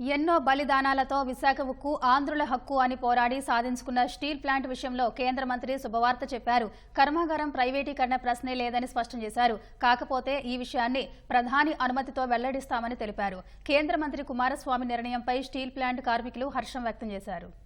ఎన్నో బలిదానాలతో విశాఖ ఉక్కు ఆంధ్రుల హక్కు అని పోరాడి సాధించుకున్న స్టీల్ ప్లాంట్ విషయంలో కేంద్ర మంత్రి శుభవార్త చెప్పారు. కర్మాగారం ప్రైవేటీకరణ ప్రశ్నే లేదని స్పష్టం చేశారు. కాకపోతే ఈ విషయాన్ని ప్రధాని అనుమతితో వెల్లడిస్తామని తెలిపారు. కేంద్ర మంత్రి కుమారస్వామి నిర్ణయంపై స్టీల్ ప్లాంట్ కార్మికులు హర్షం వ్యక్తం చేశారు.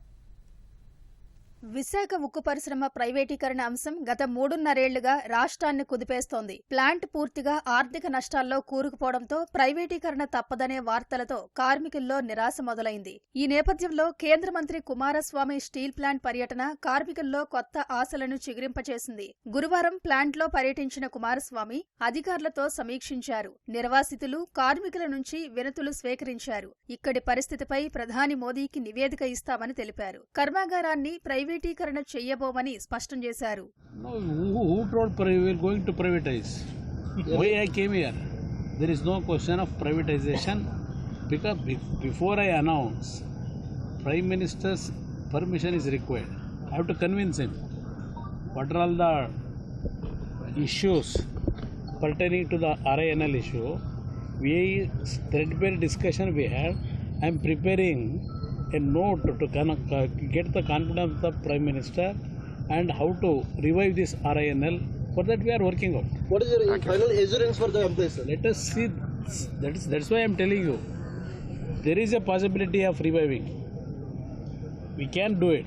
విశాఖ ఉక్కు పరిశ్రమ ప్రైవేటీకరణ అంశం గత మూడున్నరేళ్ళుగా రాష్ట్రాన్ని కుదిపేస్తోంది. ప్లాంట్ పూర్తిగా ఆర్థిక నష్టాల్లో కూరుకుపోవడంతో ప్రైవేటీకరణ తప్పదనే వార్తలతో కార్మికుల్లో నిరాశ మొదలైంది. ఈ నేపథ్యంలో కేంద్ర మంత్రి కుమారస్వామి స్టీల్ ప్లాంట్ పర్యటన కార్మికుల్లో కొత్త ఆశలను చిగురింపచేసింది. గురువారం ప్లాంట్లో పర్యటించిన కుమారస్వామి అధికారులతో సమీక్షించారు. నిర్వాసితులు కార్మికుల నుంచి వినతులు స్వీకరించారు. ఇక్కడి పరిస్థితిపై ప్రధాని మోదీకి నివేదిక ఇస్తామని తెలిపారు. కర్మాగారాన్ని ప్రైవేటీకరణ చేయబోమని స్పష్టం చేశారు There is no question of privatization because before I announce, Prime Minister's permission is required. I have to convince him. What are all the issues pertaining to the RINL issue? We threadbare discussion we had. I am preparing a note to con- uh, get the confidence of Prime Minister and how to revive this RINL. For that we are working out. What is your final assurance for the employees? sir? Let us see. That is that's why I am telling you. There is a possibility of reviving. We can do it.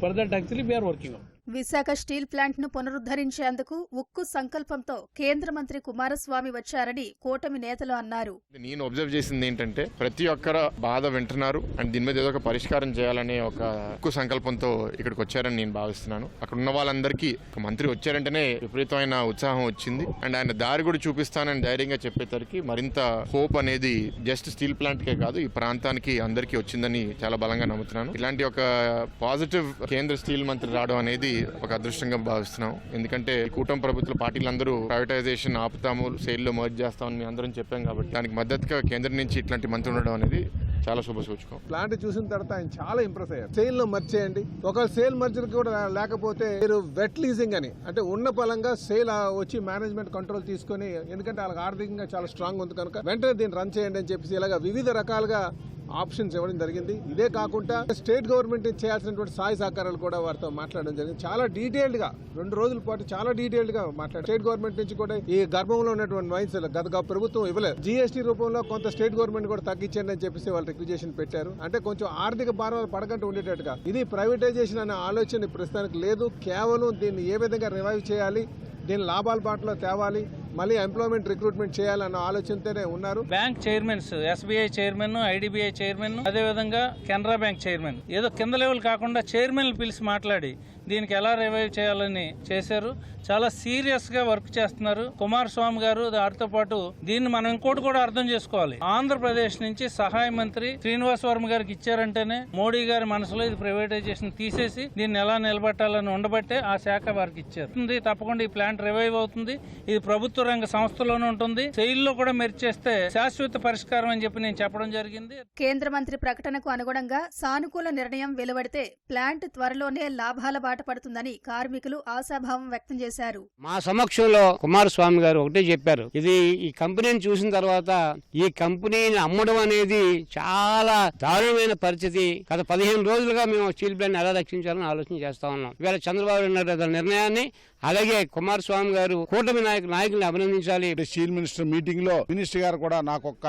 For that actually we are working out. Visakha steel ప్లాంట్ను పునరుద్ధరించేందుకు ఉక్కు సంకల్పంతో కేంద్ర మంత్రి కుమారస్వామి వచ్చారని కూటమి నేతలు అన్నారు. నేను అబ్జర్వ్ చేసింది ఏంటంటే ప్రతి ఒక్కరు బాధ వింటున్నారు అండ్ దీని మీద ఏదో ఒక పరిష్కారం చేయాలనే ఒక ఉక్కు సంకల్పంతో ఇక్కడికి వచ్చారని నేను భావిస్తున్నాను. అక్కడ ఉన్న వాళ్ళందరికీ ఒక మంత్రి వచ్చారంటేనే విపరీతమైన ఉత్సాహం వచ్చింది. అండ్ ఆయన దారి కూడా చూపిస్తానని ధైర్యంగా చెప్పేసరికి మరింత హోప్ అనేది జస్ట్ స్టీల్ ప్లాంట్కే కాదు ఈ ప్రాంతానికి అందరికీ వచ్చిందని చాలా బలంగా నమ్ముతున్నాను. ఇలాంటి ఒక పాజిటివ్ కేంద్ర స్టీల్ మంత్రి రావడం అనేది ఒక అదృష్టంగా భావిస్తున్నాం. ఎందుకంటే కూటమి ప్రభుత్వ పార్టీలందరూ ప్రైవేటైజేషన్ ఆపుతాము సేల్లో మర్జ్ చేస్తామని మేము అందరం చెప్పాం కాబట్టి దానికి మద్దతుగా కేంద్రం నుంచి ఇట్లాంటి మంత్రి ఉండడం అనేది చాలా శుభ సూచకం. ప్లాంట్ చూసిన తర్వాత ఆయన చాలా ఇంప్రెస్ అయ్యారు. సేల్లో మర్చ్ చేయండి. ఒకవేళ సేల్ మర్జర్ కూడా లేకపోతే మీరు వెట్ లీజింగ్ అని అంటే ఉన్న పలంగా సేల్ వచ్చి మేనేజ్మెంట్ కంట్రోల్ తీసుకొని ఎందుకంటే వాళ్ళకి ఆర్థికంగా చాలా స్ట్రాంగ్ ఉంది కనుక వెంటనే దీన్ని రన్ చేయండి అని చెప్పేసి ఇలాగ వివిధ రకాలుగా ఆప్షన్స్ ఇవ్వడం జరిగింది. ఇదే కాకుండా స్టేట్ గవర్నమెంట్ చేయాల్సినటువంటి సాయి సహకారాలు కూడా వారితో మాట్లాడడం జరిగింది. చాలా డీటెయిల్డ్గా రెండు రోజుల పాటు చాలా డీటెయిల్డ్గా మాట్లాడారు. స్టేట్ గవర్నమెంట్ నుంచి కూడా ఈ గర్భంలో ఉన్నటువంటి వైన్స్ గత ప్రభుత్వం ఇవ్వలేదు. జీఎస్టీ రూపంలో కొంత స్టేట్ గవర్నమెంట్ కూడా తగ్గించండి అని చెప్పేసి వాళ్ళు రిక్విజేషన్ పెట్టారు. అంటే కొంచెం ఆర్థిక భారం పడకుండా ఉండేటట్టుగా. ఇది ప్రైవేటైజేషన్ అనే ఆలోచన ప్రస్తుతానికి లేదు. కేవలం దీన్ని ఏ విధంగా రివైవ్ చేయాలి దీన్ని లాభాల బాటలో తేవాలి మళ్ళీ ఎంప్లాయ్మెంట్ రిక్రూట్మెంట్ చేయాలన్న ఆలోచనతోనే ఉన్నారు. Bank chairmans SBI chairman IDBI chairman అదే విధంగా కెనరా బ్యాంక్ చైర్మన్. ఏదో కింద లెవెల్ కాకుండా చైర్మన్ పిలిచి మాట్లాడి దీనికి ఎలా రివైవ్ చేయాలని చేశారు. చాలా సీరియస్గా వర్క్ చేస్తున్నారు. కుమారస్వామి గారు వారితో పాటు దీన్ని మనం ఇంకోటి కూడా అర్థం చేసుకోవాలి. ఆంధ్రప్రదేశ్ నుంచి సహాయ మంత్రి శ్రీనివాస్ వర్మ గారికి ఇచ్చారంటేనే మోడీ గారి మనసులో ఇది ప్రైవేటైజేషన్ తీసేసి దీన్ని ఎలా నిలబెట్టాలని ఉండబట్టే ఆ శాఖ వారికి ఇచ్చారు. తప్పకుండా ఈ ప్లాంట్ రివైవ్ అవుతుంది. ఇది ప్రభుత్వ రంగ సంస్థలోనే ఉంటుంది. శైలిలో కూడా మెరిచేస్తే శాశ్వత పరిష్కారం అని చెప్పి నేను చెప్పడం జరిగింది. కేంద్ర మంత్రి ప్రకటనకు అనుగుణంగా సానుకూల నిర్ణయం వెలువడితే ప్లాంట్ త్వరలోనే లాభాల బాట పడుతుందని కార్మికులు ఆశాభావం వ్యక్తం చేశారు. మా సమక్షంలో కుమారస్వామి గారు ఒకటే చెప్పారు. ఇది ఈ కంపెనీని చూసిన తర్వాత ఈ కంపెనీని అమ్మడం అనేది చాలా దారుణమైన పరిస్థితి. గత పదిహేను రోజులుగా మేము స్టీల్ ప్లాంట్ ఎలా రక్షించాలని ఆలోచన చేస్తా ఉన్నాం. ఇవాళ చంద్రబాబు నాయుడు నిర్ణయాన్ని అలాగే కుమారస్వామి గారు కూటమి నాయకు నాయకుల్ని అభినందించాలి. స్టీల్ మినిస్టర్ మీటింగ్లో మినిస్టర్ గారు కూడా నాకు ఒక్క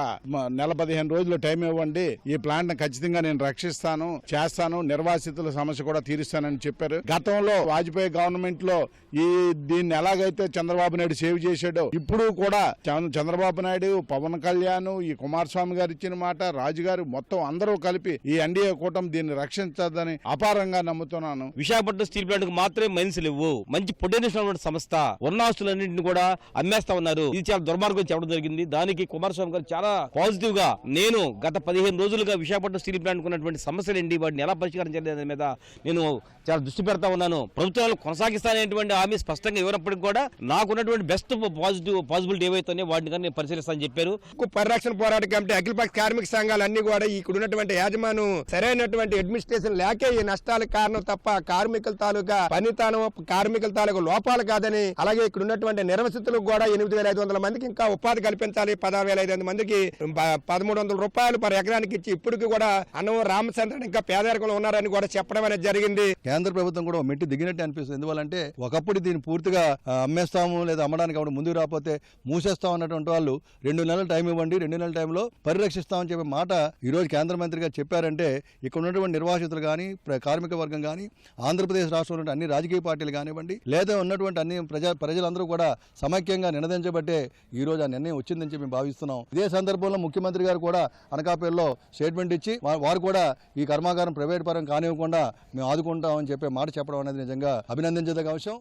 నెల పదిహేను రోజులు టైం ఇవ్వండి. ఈ ప్లాంట్ని ఖచ్చితంగా నేను రక్షిస్తాను చేస్తాను నిర్వాసితుల సమస్య కూడా తీరుస్తానని చెప్పారు. గతంలో వాజ్పేయి గవర్నమెంట్లో ఈ దీన్ని ఎలాగైతే చంద్రబాబు నాయుడు సేవ్ చేశాడో ఇప్పుడు కూడా చంద్రబాబు నాయుడు పవన్ కళ్యాణ్ ఈ కుమారస్వామి గారు ఇచ్చిన మాట రాజు గారు మొత్తం అందరూ కలిపి ఈ ఎన్డీఏ కూటమి దీన్ని రక్షించదని అపారంగా నమ్ముతున్నాను. విశాఖపట్నం స్టీల్ ప్లాంట్కు మాత్రమే మైన్స్ లేవు. మంచి పొటెన్షియల్ సంస్థ. ఉన్న ఆస్తులన్నింటిని కూడా అమ్మేస్తా ఉన్నారు. ఇది చాలా దుర్మార్గం చెప్పడం జరిగింది. దానికి కుమారస్వామి గారు చాలా పాజిటివ్గా నేను గత పదిహేను రోజులుగా విశాఖపట్నం స్టీల్ ప్లాంట్ ఉన్నటువంటి సమస్యలు ఏంటి? వాటిని ఎలా పరిష్కారం మీద నేను చాలా దృష్టి పెడతా ఉన్నాను. ప్రభుత్వాలు కొనసాగిస్తాననేటువంటి హామీ స్పష్టంగా ఇవ్వనప్పటికీ కూడా నాకున్నటువంటి బెస్ట్ పాజిటివ్ పాసిబిలిటీ ఏవైతే వాటిని కానీ నేను పరిశీలిస్తానని చెప్పారు. పరిరక్షణ పోరాట కమిటీ అఖిలపక్ష కార్మిక సంఘాలన్నీ కూడా ఇక్కడ ఉన్నటువంటి యాజమాను సరైనటువంటి అడ్మినిస్ట్రేషన్ లేకే ఈ నష్టాలకు కారణం తప్ప కార్మికుల తాలూకా పనితనం కార్మికుల తాలూకా లోపాలు కాదని అలాగే ఇక్కడ ఉన్నటువంటి నిర్వసితులకు కూడా ఎనిమిది వేల ఐదు వందల మందికి ఇంకా ఉపాధి కల్పించాలి. పదహారు వేల ఐదు వందల మందికి పదమూడు వందల రూపాయలు పర్ ఎకరానికి ఇచ్చి ఇప్పటికి కూడా అన్నం రామచంద్రన్ ఇంకా పేదరికంలో ఉన్నారని కూడా చెప్పడం అనేది జరిగింది. కేంద్ర ప్రభుత్వం కూడా మెట్టి దిగినట్టు అనిపిస్తుంది. ఎందువల్లంటే ఒకప్పుడు దీన్ని పూర్తిగా అమ్మేస్తాము లేదా అమ్మడానికి అప్పుడు ముందుకు రాకపోతే మూసేస్తాం అన్నటువంటి వాళ్ళు రెండు నెలల టైం ఇవ్వండి రెండు నెలల టైంలో పరిరక్షిస్తామని చెప్పే మాట ఈరోజు కేంద్ర మంత్రి గారు చెప్పారంటే ఇక్కడ ఉన్నటువంటి నిర్వాసితులు కానీ కార్మిక వర్గం కానీ ఆంధ్రప్రదేశ్ రాష్ట్రంలో అన్ని రాజకీయ పార్టీలు కానివ్వండి లేదా ఉన్నటువంటి అన్ని ప్రజా ప్రజలందరూ కూడా సమైక్యంగా నినదించబట్టే ఈ రోజు ఆ నిర్ణయం వచ్చిందని చెప్పి మేము భావిస్తున్నాం. ఇదే సందర్భంలో ముఖ్యమంత్రి గారు కూడా అనకాపల్లిలో స్టేట్మెంట్ ఇచ్చి వారు కూడా ఈ కర్మాగారం ప్రైవేట్ పరం కానివ్వకుండా మేము ఆదుకుంటామని చెప్పే మాట చెప్పడం అనేది నిజంగా అభినందించదగ్గ అంశం